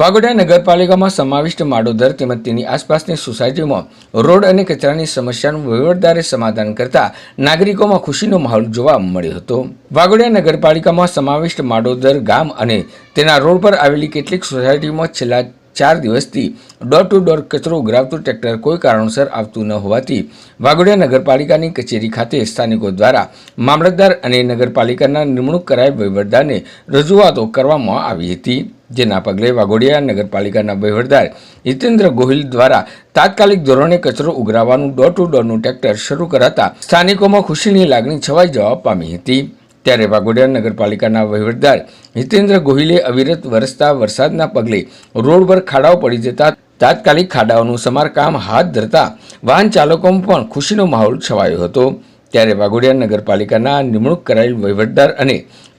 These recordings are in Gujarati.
વાઘોડિયા નગરપાલિકામાં સમાવિષ્ટ માડોદર તેમજ તેની આસપાસની સોસાયટીમાં રોડ અને કચરાની સમસ્યાનું વહીવટદારે સમાધાન કરતા નાગરિકોમાં ખુશીનો માહોલ જોવા મળ્યો હતો. વાઘોડિયા નગરપાલિકામાં સમાવિષ્ટ માડોદર ગામ અને તેના રોડ પર આવેલી કેટલીક સોસાયટીમાં છેલ્લા ચાર દિવસથી ડોર ટુ ડોર કચરો ઉઘરાવતું ટ્રેક્ટર કોઈ કારણોસર આવતું ન હોવાથી વાઘોડિયા નગરપાલિકાની કચેરી ખાતે સ્થાનિકો દ્વારા મામલતદાર અને નગરપાલિકાના નિમણૂક કરાયેલ વહીવટદારને રજૂઆતો કરવામાં આવી હતી. જેના પગલે વાઘોડિયા નગરપાલિકાના વહીવટદાર હિતેન્દ્ર ગોહિલ દ્વારા તાત્કાલિક ધોરણે કચરો ઉઘરાવવાનું ડોર ટુ ડોરનું ટ્રેક્ટર શરૂ કરાતા સ્થાનિકોમાં ખુશીની લાગણી છવાઈ જવા પામી હતી. ત્યારે વાઘોડિયા નગરપાલિકાના વહીવટદાર હિતેન્દ્ર ગોહિલે અવિરત વરસતા વરસાદના પગલે રોડ પર ખાડાઓ પડી જતા તાત્કાલિક ખાડાઓનું સમારકામ હાથ ધરતા વાહન ચાલકોમાં પણ ખુશીનો માહોલ છવાયો હતો. ત્યારે વાઘોડિયા નગરપાલિકાના નિમણૂક કરાયેલ વહીવટદાર અને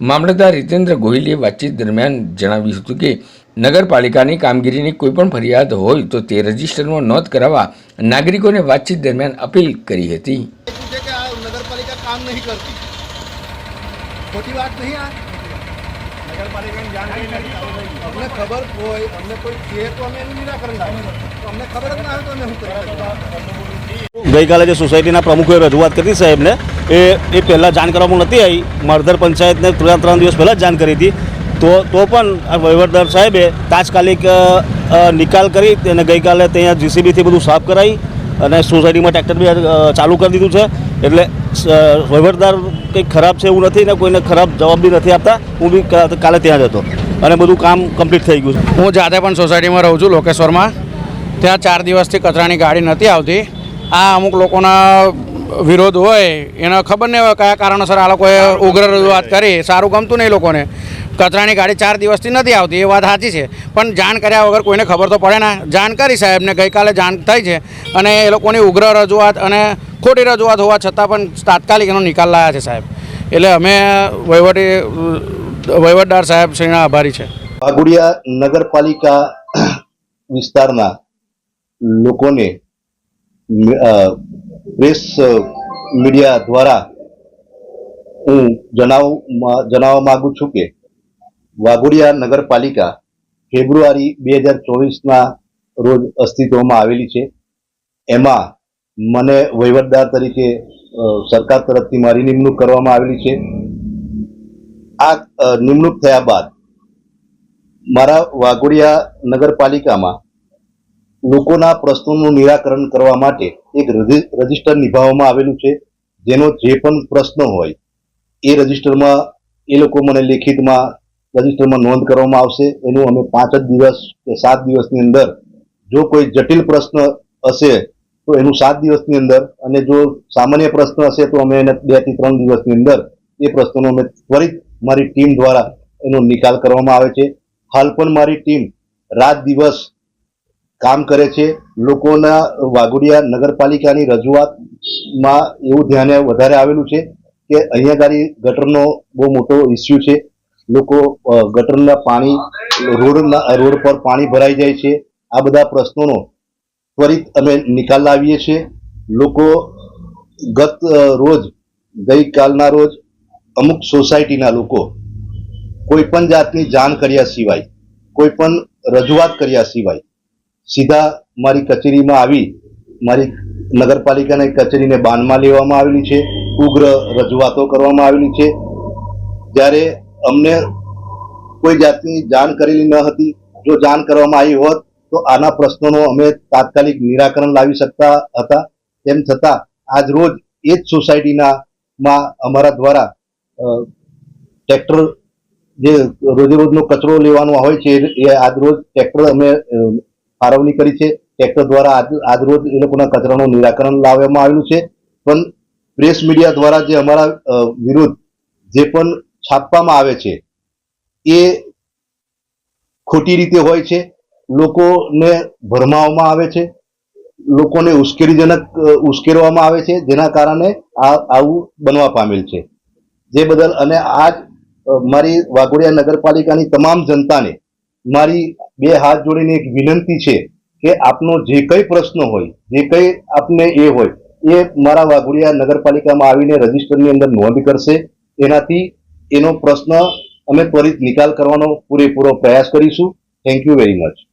મામલતદાર હિતેન્દ્ર ગોહિલે વાતચીત દરમિયાન જણાવ્યું હતું કે, નગરપાલિકાની કામગીરીની કોઈપણ ફરિયાદ હોય તો તે રજિસ્ટરમાં નોંધ કરાવવા નાગરિકોને વાતચીત દરમિયાન અપીલ કરી હતી. નગરપાલિકા કામ નહીં કરતી. ખોટી વાત નહીં આ. નગરપાલિકાની જાણ કરીને અમને ખબર હોય અમને કોઈ કહે તો અમે એનું નિરાકરણ લાવીએ. અમને ખબર જ ના હોય તો અમે શું કરી ગઈકાલે જે સોસાયટીના પ્રમુખોએ રજૂઆત કરી સાહેબને એ એ પહેલાં જાણ કરવામાં નથી આવી. મરધર પંચાયતને ત્રણ ત્રણ દિવસ પહેલાં જ જાણ કરી હતી. તો તો પણ આ વહીવટદાર સાહેબે તાત્કાલિક નિકાલ કરી અને ગઈકાલે ત્યાં જીસીબીથી બધું સાફ કરાવી અને સોસાયટીમાં ટ્રેક્ટર બી ચાલુ કરી દીધું છે. એટલે વહીવટદાર કંઈક ખરાબ છે એવું નથી ને કોઈને ખરાબ જવાબ બી નથી આપતા, હું બી કાલે ત્યાં જ હતો. અને બધું કામ કમ્પ્લીટ થઈ ગયું છે. હું જાતે પણ સોસાયટીમાં રહું છું, લોકેશ્વરમાં. ત્યાં ચાર દિવસથી કચરાની ગાડી નથી આવતી. આ અમુક લોકોના વિરોધ હોય એના ખબર નહીં હોય કયા કારણોસર આ લોકોએ ઉગ્ર રજૂઆત કરી. સારું ગમતું નહીં લોકોને. કચરાની ગાડી ચાર દિવસથી નથી આવતી એ વાત સાચી છે. પણ જાણ કર્યા વગર કોઈને ખબર તો પડે ના. જાણ કરી સાહેબને ગઈકાલે જાણ થઈ છે. અને એ લોકોની ઉગ્ર રજૂઆત અને ખોટી રજૂઆત હોવા છતાં પણ તાત્કાલિક એનો નિકાલ લાયા છે સાહેબ. એટલે અમે વહીવટી વહીવટદાર સાહેબ શ્રીના આભારી છે. વાઘોડિયા નગરપાલિકા વિસ્તારના લોકોને પ્રેસ મીડિયા દ્વારા હું જણાવ જણાવવા માગું છું કે વાઘોડિયા નગરપાલિકા ફેબ્રુઆરી બે હજાર ચોવીસના રોજ અસ્તિત્વમાં આવેલી છે. એમાં મને વહીવટદાર તરીકે સરકાર તરફથી મારી નિમણૂક કરવામાં આવેલી છે. આ નિમણૂક થયા બાદ મારા વાઘોડિયા નગરપાલિકામાં લોકોના પ્રશ્નોનું નિરાકરણ કરવા માટે એક રજિસ્ટર નિભાવવામાં આવેલું છે, જેનો જે પણ પ્રશ્ન હોય, એ રજિસ્ટરમાં, એ લોકો મને લેખિતમાં, રજિસ્ટરમાં નોંધ કરવામાં આવશે. એનું અમે પાંચ જ દિવસ કે સાત દિવસની અંદર, જો કોઈ જટિલ પ્રશ્ન હશે, તો એનું સાત દિવસની અંદર, અને જો સામાન્ય પ્રશ્ન હશે, તો અમે એને બેથી ત્રણ દિવસની અંદર, એ પ્રશ્નોનો અમે ત્વરિત મારી ટીમ દ્વારા એનો નિકાલ કરવામાં આવે છે. હાલ પણ મારી ટીમ રાત દિવસ કામ કરે છે. લોકોના વાઘોડિયા નગરપાલિકાની રજૂઆતમાં એવું ધ્યાને વધારે આવેલું છે કે અહીંયા ગાડી ગટરનો બહુ મોટો ઇસ્યુ છે. લોકો ગટરના પાણી રોડના રોડ પર પાણી ભરાઈ જાય છે. આ બધા પ્રશ્નોનો ત્વરિત અમે નિકાલ લાવીએ છીએ. લોકો ગત રોજ, ગઈકાલના રોજ અમુક સોસાયટીના લોકો કોઈ પણ જાતની જાણ કર્યા સિવાય, કોઈ પણ રજૂઆત કર્યા સિવાય સીધા મારી કચેરીમાં આવી, મારી નગરપાલિકાની કચેરીને બાનમાં લેવામાં આવેલી છે, ઉગ્ર રજૂઆતો કરવામાં આવેલી છે. જ્યારે અમને કોઈ જાતની જાણ કરેલી ન હતી, જો જાણ કરવામાં આવી હોત, તો આના પ્રશ્નોનો અમે તાત્કાલિક નિરાકરણ લાવી શકતા હતા. તેમ છતાં, આજ રોજ એ જ સોસાયટીના માં અમારા દ્વારા ટ્રેક્ટર જે રોજે રોજનો કચરો લેવાનો હોય છે, એ- આજ રોજ ટ્રેક્ટર અમે ફાળવણી કરી છે. ટ્રેક્ટર દ્વારા આજ આજ એ લોકોના કચરાનું નિરાકરણ લાવવામાં આવેલું છે. પણ પ્રેસ મીડિયા દ્વારા જે અમારા વિરુદ્ધ જે પણ છાપવામાં આવે છે, એ ખોટી રીતે હોય છે. લોકોને ભરમાવવામાં આવે છે. લોકોને ઉશ્કેરીજનક ઉશ્કેરવામાં આવે છે. જેના કારણે આ, આવું બનવા પામેલ છે. જે બદલ અને આજ મારી વાઘોડિયા નગરપાલિકાની તમામ જનતાને મારી બે હાથ જોડીને એક વિનંતી છે કે આપનો જે કઈ પ્રશ્ન હોય, જે કઈ આપને એ હોય, એ મારા વાઘોડિયા નગરપાલિકામાં આવીને રજીસ્ટરની અંદર નોંધ કરશે. એનાથી એનો પ્રશ્ન અમે ત્વરિત નિકાલ કરવાનો પૂરેપૂરો પ્રયાસ કરીશું. Thank you very much